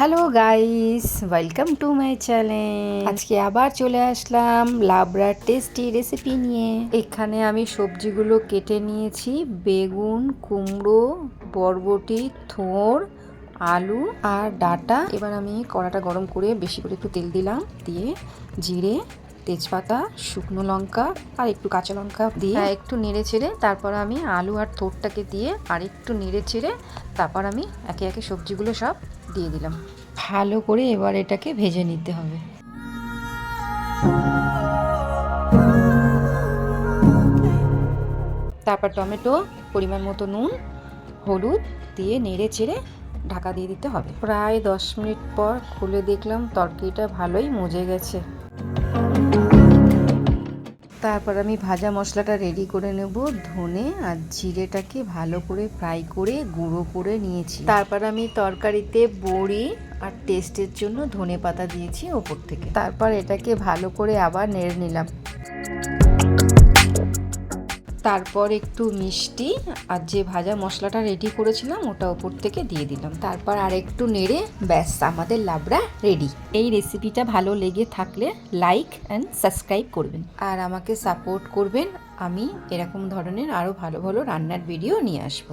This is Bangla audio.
Hello guys welcome to my channel আজকে আবার চলে আসলাম লাবড়ার টেস্টি রেসিপি নিয়ে। এখানে আমি সবজিগুলো কেটে নিয়েছি। বেগুন কুমড়ো বরবটি থোড় আলু আর ডাটা। এবার আমি কড়াটা গরম করে বেশি করে একটু তেল দিলাম। দিয়ে জিরে তেজপাতা শুকনো লঙ্কা আর একটু কাঁচা লঙ্কা দিয়ে একটু নেড়ে চেড়ে তারপর আমি আলু আর থোরটাকে দিয়ে আর একটু নেড়ে চেড়ে তারপর আমি একে একে সবজিগুলো সব দিয়ে দিলাম। ভালো করে এবার এটাকে ভেজে নিতে হবে। তারপর টমেটো, পরিমাণ মতো নুন, হলুদ দিয়ে নেড়ে চেড়ে ঢাকা দিয়ে দিতে হবে। প্রায় দশ মিনিট পর খুলে দেখলাম তরকারিটা ভালোই মজে গেছে। তারপর আমি ভাজা মশলাটা রেডি করে নেব, ধনে আর জিরেটাকে ভালো করে ফ্রাই করে গুঁড়ো করে নিয়েছি। তারপর আমি তরকারিতে বড়ি আর টেস্টের জন্য ধনে পাতা দিয়েছি ওপর থেকে। তারপর এটাকে ভালো করে আবার নেড়ে নিলাম। তারপর একটু মিষ্টি আর যে ভাজা মশলাটা রেডি করেছিলাম ওটা ওপর থেকে দিয়ে দিলাম। তারপর আর একটু নেড়ে ব্যাস আমাদের লাবড়া রেডি এই রেসিপিটা ভালো লেগে থাকলে লাইক অ্যান্ড সাবস্ক্রাইব করবেন। আর আমাকে সাপোর্ট করবেন আমি এরকম ধরনের আরও ভালো ভালো রান্নার ভিডিও নিয়ে আসব।